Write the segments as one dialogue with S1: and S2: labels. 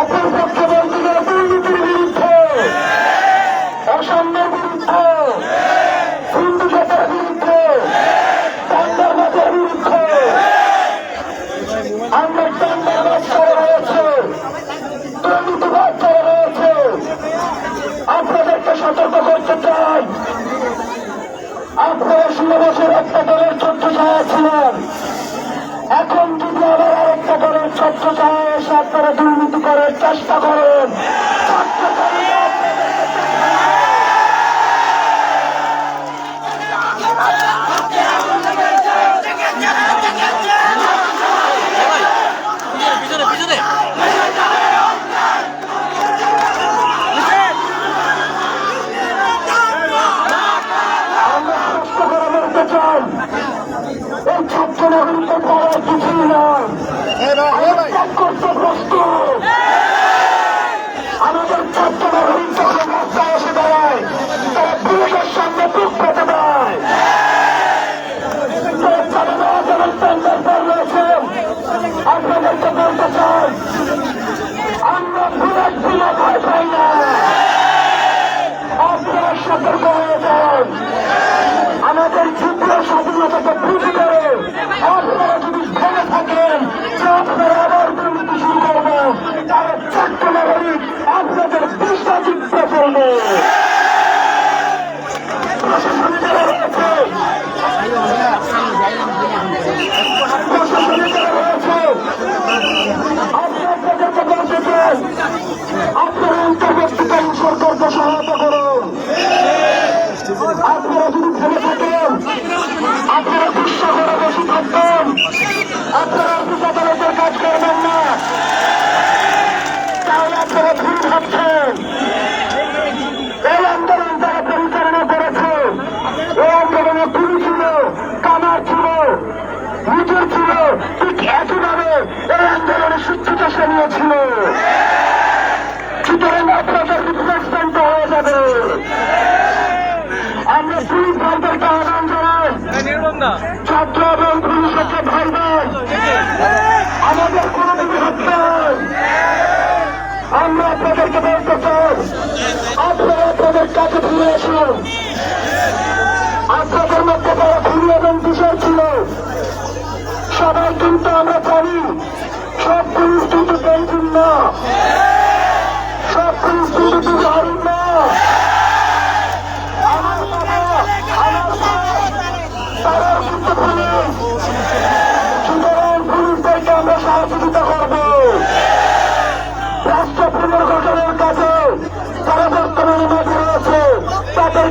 S1: অপর পক্ষে বলতে গেলে দুর্নীতির বিরুদ্ধে, অসাম্যের বিরুদ্ধে সিন্ডিকেটের বিরুদ্ধে চান্দাবাজের বিরুদ্ধে। আমরা চান্দাবাজ করে রয়েছে, দুর্নীতিবাজ করে রয়েছে, আপনাদেরকে সতর্ক করতে চাই। আপনারা শুনে বসে একটা দলের ছিলেন। এখন যদি আবার ছায়া এসে আপনারা দুর্নীতি করার চেষ্টা করেন। ত্যাগ মধ্যে যারা খুনি এবং বিষয় ছিল। সবাই কিন্তু আমরা জানি, সব পুলিশ কিন্তু পেন্সিল না। সব পুলিশ কিন্তু দুর্হারিণ না। আমরা সহযোগিতা করব। রাষ্ট্র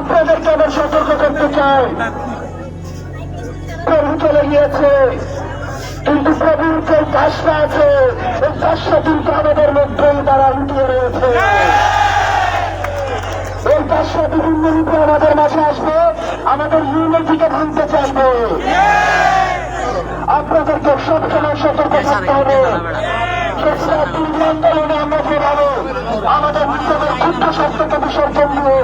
S1: আপনাদেরকে আবার সতর্ক করতে চাই। প্রভু চলে গিয়েছে। কিন্তু প্রভুর যে কাজটা আছে, এই কাজটা কিন্তু আমাদের মধ্যেই তারা লুটিয়ে রয়েছে। এই কাজটা বিভিন্ন রূপে আমাদের মাঝে আসবে, আমাদের ইউনিটিকে ভাঙতে চাইবে। আপনাদেরকে সবসময় সতর্ক থাকতে হবে। আন্দোলনে আমরা ফেরাবো আমাদের নিজেদের ক্ষুদ্র স্বাস্থ্যকে বিসর্জন দিয়ে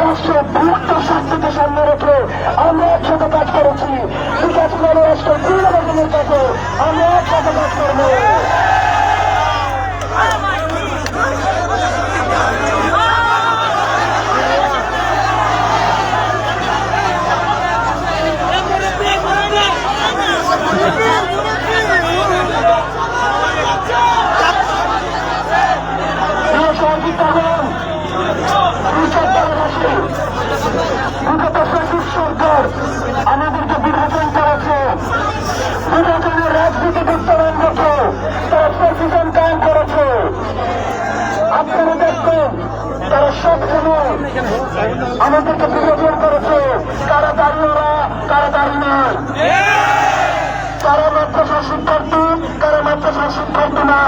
S1: রাষ্ট্রের বৃহত্তর স্বাস্থ্যকে সামনে রেখে আমরা একসাথে কাজ করেছি। ঠিক আছে রাষ্ট্রের রকমের কাছে আমরা একসাথে কাজ করব। বিভাজনের রাজনীতি বিস্তারণ রেখে তারা সচেতন কায়ন করেছে। আপনারা দেখবেন, তারা সবসময় আমাদেরকে বিভাজন করেছে। কারা দাঁড়িয়েরা, কারা দাঁড়িয়ে নয় কারা মাদ্রাসা শিক্ষার্থী, কারা মাদ্রাসা শিক্ষার্থী না।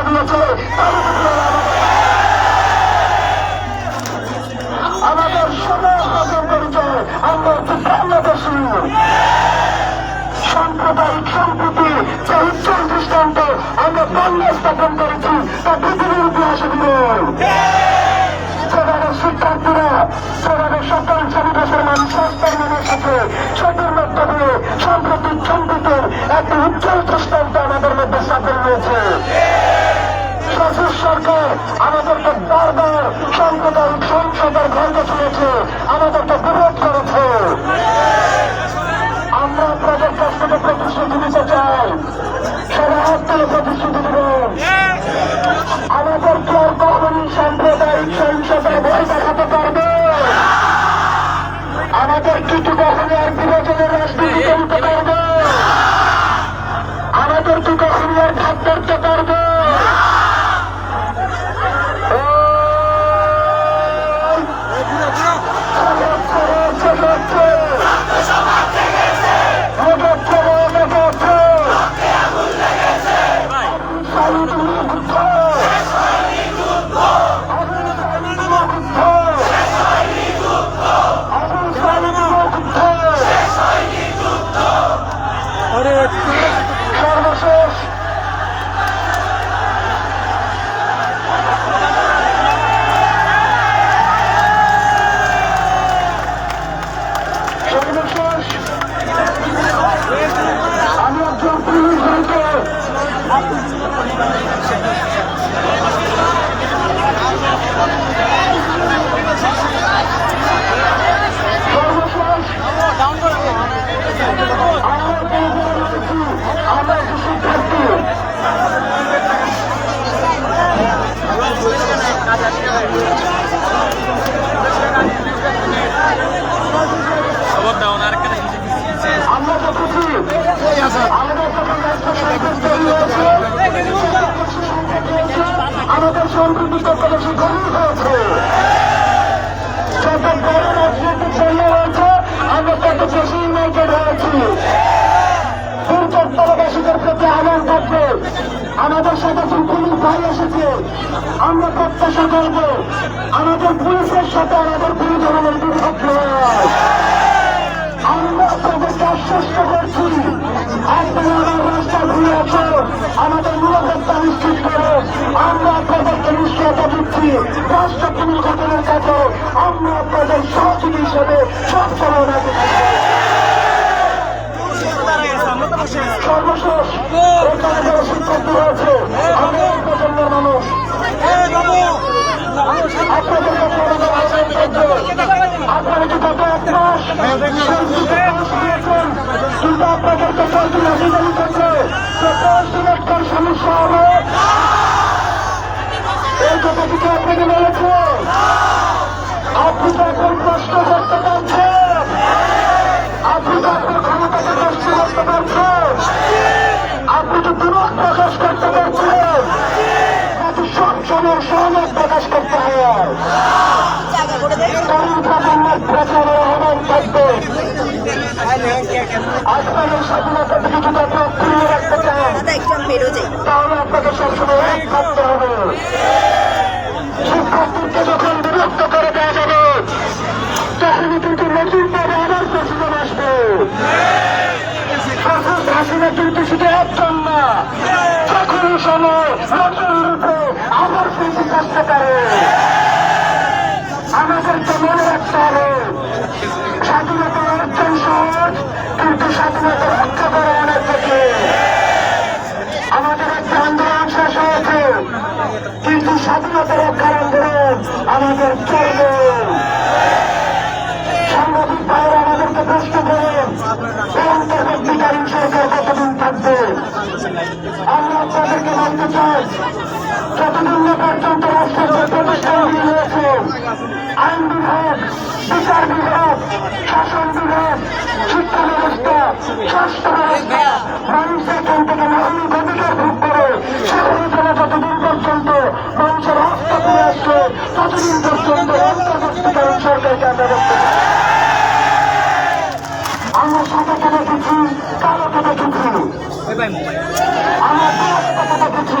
S1: দিয়েছে তার উপরে আমাদের- শাসন পরিচয় আমরা হচ্ছে বাংলাদেশী সাম্প্রদায়িক সম্প্রতি যে উজ্জ্বল দৃষ্টান্ত সাম্প্রতিক সম্প্রীতির একটি উজ্জ্বল দৃষ্টান্ত আমাদের মধ্যে সাফল রয়েছে। শাসক সরকার আমাদেরকে বারবার সংকটের সংসদের গন্ধ শুনেছে আমাদেরকে বিরোধ করেছে। আমরা আপনাদের কাছ থেকে প্রতিশ্রুতি দিতে চাই। সবাই হাত প্রতিশ্রুতি Vamos! আমাদের যখন রাষ্ট্র সংকট তৈরি হয়েছে আমাদের সম্প্রতি কত বেশি গরিব হয়েছে যত বড় রাজনৈতিক দল হয়েছে আমরা তত বেশি ইউনাইটেড হয়েছি দুর্যোগবাসীদের প্রতি আহ্বান থাকবে আমাদের সাথে যে পুলিশ ভাই এসেছে আমরা প্রত্যাশা করব আমাদের পুলিশের সাথে আমাদের পুলিশ ধরনের বিভক্ত হয় আমরা আশ্বস্ত করছি আপনারা আমার রাস্তা ঘুরে আছো আমাদের নিরাপত্তা নিশ্চিত করে আমরা আপনাদেরকে নিশ্চয়তা দিচ্ছি রাষ্ট্র পুনর্গঠনের কাজে আমরা আপনাদের সহযোগী হিসেবে সবসময় রাখি সর্বশেষ এখানে যারা শিক্ষার্থী রয়েছে আমরা প্রজন্মের মানুষ আপনাদের কাছে আমাদের আবেদন কিন্তু আপনাদেরকে চলতি রাখি দাবি করছে যে দশ দিন একটা সমস্যা হবে এই কথা কি আপনাকে বলেছে আপনি তো এখন প্রশ্ন করতে পারছেন আপনি কিন্তু সবসময় সহমত প্রকাশ করতে হয় আহ্বান থাকবে আজকাল স্বাধীনতা থেকে যদি আপনার ফিরিয়ে রাখতে চান তাহলে আপনাকে সবসময় এক থাকতে হবে শিক্ষার্থীকে যখন বিরক্ত করে দেওয়া যাবে তখনই কিন্তু নতুন ভাবে আবার প্রশিক্ষণ আসবে হাসিনা কিন্তু শুধু একজন না যখন সময় নতুন রূপে আবার ফিরতে আসতে পারে আমাদেরকে মনে রাখতে হবে স্বাধীনতা অর্জন সহজ কিন্তু স্বাধীনতা কিন্তু স্বাধীনতা রক্ষার আন্দোলন আমাদের চলবে সাংবাদিক ভাইয়েরা আমাদেরকে প্রশ্ন করেন অন্তর্বর্তীকালীন সরকার কতদিন থাকবে আমরা আপনাদেরকে বলতে চাই যতদিন পর্যন্ত রাষ্ট্রের যে প্রতিষ্ঠানগুলি রয়েছে আইন বিভাগ বিচার বিভাগ শাসন বিভাগ শিক্ষা ব্যবস্থা স্বাস্থ্য ব্যবস্থা মানুষের এখান থেকে মৌলিক অধিকার ভোগ করে সেগুলি যেন যতদিন পর্যন্ত মানুষের হস্ত ফিরে আসছে ততদিন পর্যন্ত অন্তর্বর্তীকালীন সরকারকে আমরা চাই। আমরা সাদাকে দেখেছি কালোকে দেখেছি আমরা দেখেছি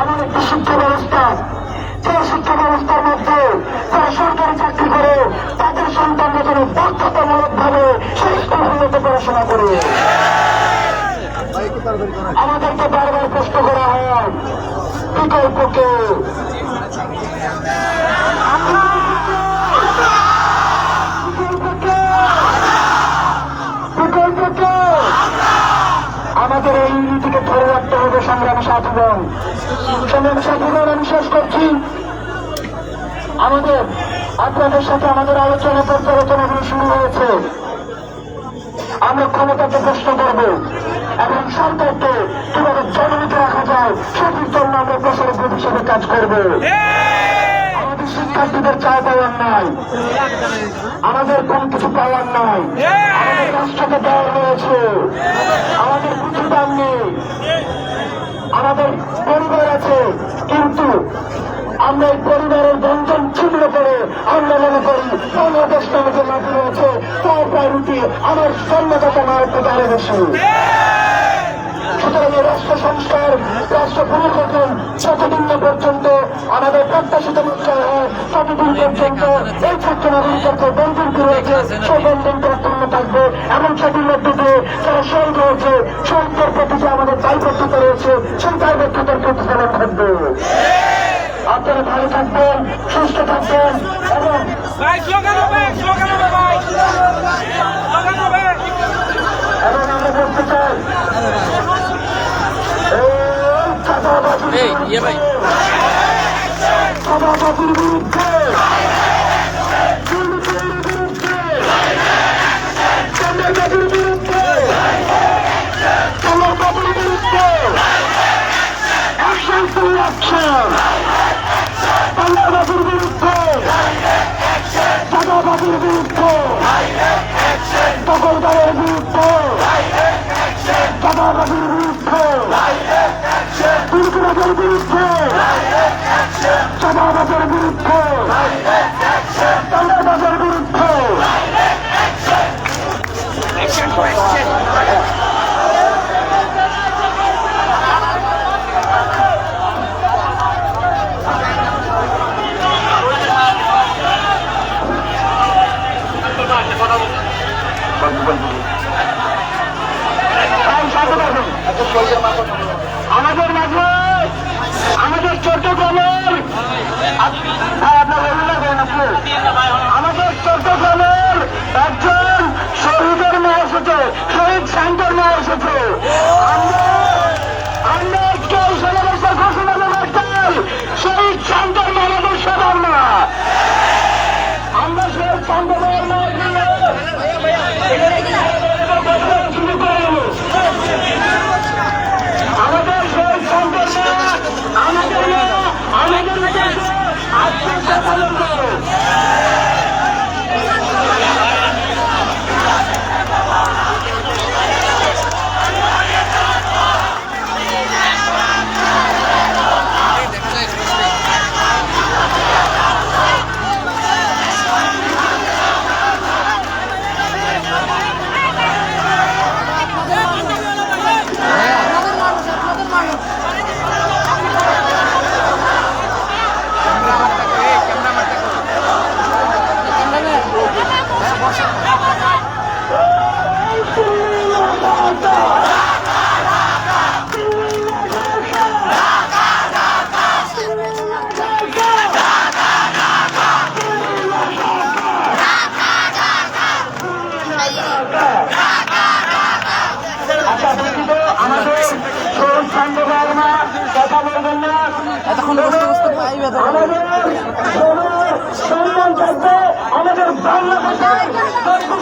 S1: এমন একটি শিক্ষা ব্যবস্থা যে শিক্ষা ব্যবস্থার মধ্যে যারা সরকারি চাকরি করে, তাদের সন্তানরা যেন বাধ্যতামূলক ভাবে সেই স্কুলগুলোতে পড়াশোনা করে। আমাদেরকে বারবার প্রশ্ন করা হয়, বিকল্পকে। আমাদের এই নীতিকে ধরে রাখতে হবে সংগ্রামী সাথীগণ সংগ্রামী সাথীগণ আমি শেষ করছি আমাদের, আপনাদের সাথে আমাদের আলোচনা পর্যালোচনাগুলো শুরু হয়েছে। আমরা ক্ষমতাকে প্রশ্ন করব এবং সরকারকে কীভাবে জননীতে রাখা যায় সেটির জন্য আমরা প্রসারক হিসেবে কাজ করব। আমাদের শিক্ষার্থীদের চায় পাওয়ার নাই। আমাদের কোন কিছু পাওয়ার নাই। আমাদের রাষ্ট্রকে দেওয়া হয়েছে। আমাদের কিছু দাম নেই। আমাদের পরিবার আছে, কিন্তু আমরা এই পরিবারের বন্ধন ছিন্ন করে আমরা মনে করি বাংলাদেশ নামে যে মাটি রয়েছে, তার প্রায় রুটি আমার জন্মদাতা মায়ের থেকে আরও বেশি সুতরাং রাষ্ট্র সংস্কার রাষ্ট্র পুনর্গঠন যতদিন না পর্যন্ত আমাদের প্রত্যাশিত মুখ্যায় হয় ততদিন পর্যন্ত এই ছাত্র নাগরিকের যে বন্ধনটি রয়েছে সেই বন্ধনটা অক্ষুণ্ণ থাকবে। এবং সেটির মধ্যে দিয়ে যারা শহীদ হয়েছে শহীদদের প্রতি যে আমাদের দায়বদ্ধতা রয়েছে সেই দায়বদ্ধতার প্রতিফলন থাকবে। আপনারা ভালো থাকবেন সুস্থ থাকবেন এবং এবং আমরা বলতে চাই চাঁদাবাজির
S2: এই, ইয়ে ভাই।
S1: চাঁদাবাজির বিরুদ্ধে দুর্নীতির বিরুদ্ধে চাঁদাবাজির বিরুদ্ধে চাঁদাবাজির বিরুদ্ধে অ্যাকশন টু অ্যাকশন চাঁদাবাজির বিরুদ্ধে চাঁদাবাজির বিরুদ্ধে দখলদারের বিরুদ্ধে চাঁদাবাজির বিরুদ্ধে দুর্নীতিবাজের বিরুদ্ধে। চাঁদাবাজের বিরুদ্ধে। আমাদের সম্মান থাকবে আমাদের বাংলা সর্বশেষের